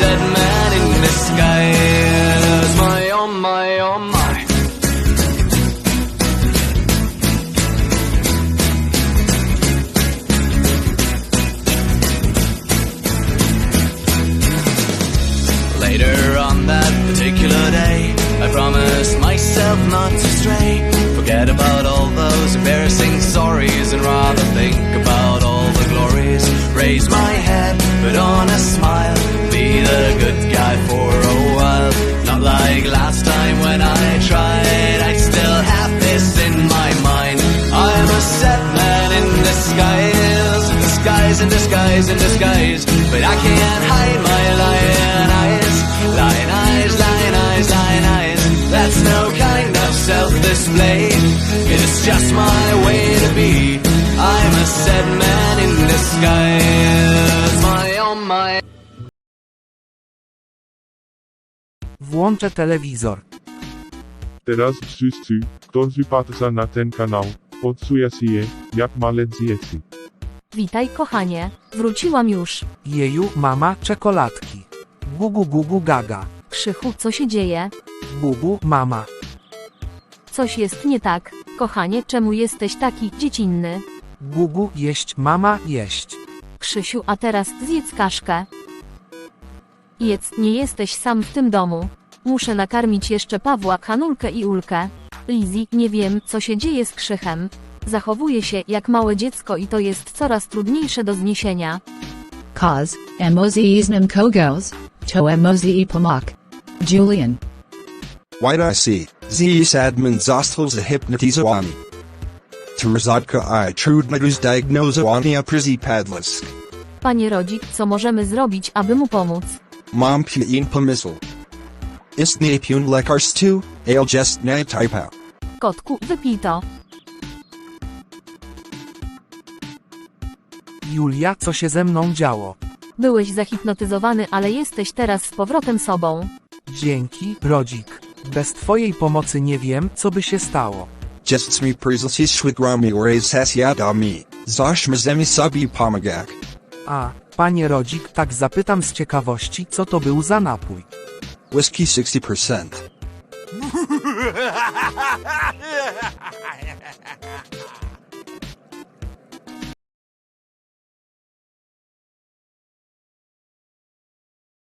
sad man in disguise. My, oh my, oh my. Later on that particular day, I promised myself not to stray. Forget about all those embarrassing stories and rather think disguise, in disguise. But I can't hide my lion eyes, lion eyes, lion eyes, lion eyes. That's no kind of self-display. It is just my way to be. I'm a sad man in disguise. My oh my. Włączę telewizor. Teraz wszyscy, którzy patrzą na ten kanał, podsuję się, jak malec dzieci. Witaj, kochanie. Wróciłam już. Jeju, mama, czekoladki. Gugu gugu gaga. Krzychu, co się dzieje? Gugu, mama. Coś jest nie tak. Kochanie, czemu jesteś taki dziecinny? Gugu, jeść, mama, jeść. Krzysiu, a teraz zjedz kaszkę. Jedz, nie jesteś sam w tym domu. Muszę nakarmić jeszcze Pawła, Hanulkę i Ulkę. Lizzie, nie wiem, co się dzieje z Krzychem. Zachowuje się jak małe dziecko i to jest coraz trudniejsze do zniesienia. Cause, emozisnum kogos, to emozi pomak. Julian. White I see, z sadman został zahypnotizowany. Trzatka i trudno zdiagnozowania przez padlisk. Panie rodzik, co możemy zrobić, aby mu pomóc? Mam pin pomysł. Istnieje pun lekarstwu, ale just nie typa. Kotku, wypij to. Julia, co się ze mną działo? Byłeś zahipnotyzowany, ale jesteś teraz z powrotem sobą. Dzięki, rodzik. Bez twojej pomocy nie wiem, co by się stało. Just mi szwigrami oraz sasiadami. Zaszmy zemi sobie pomagak. A, panie rodzik, tak zapytam z ciekawości, co to był za napój. Whiskey 60%.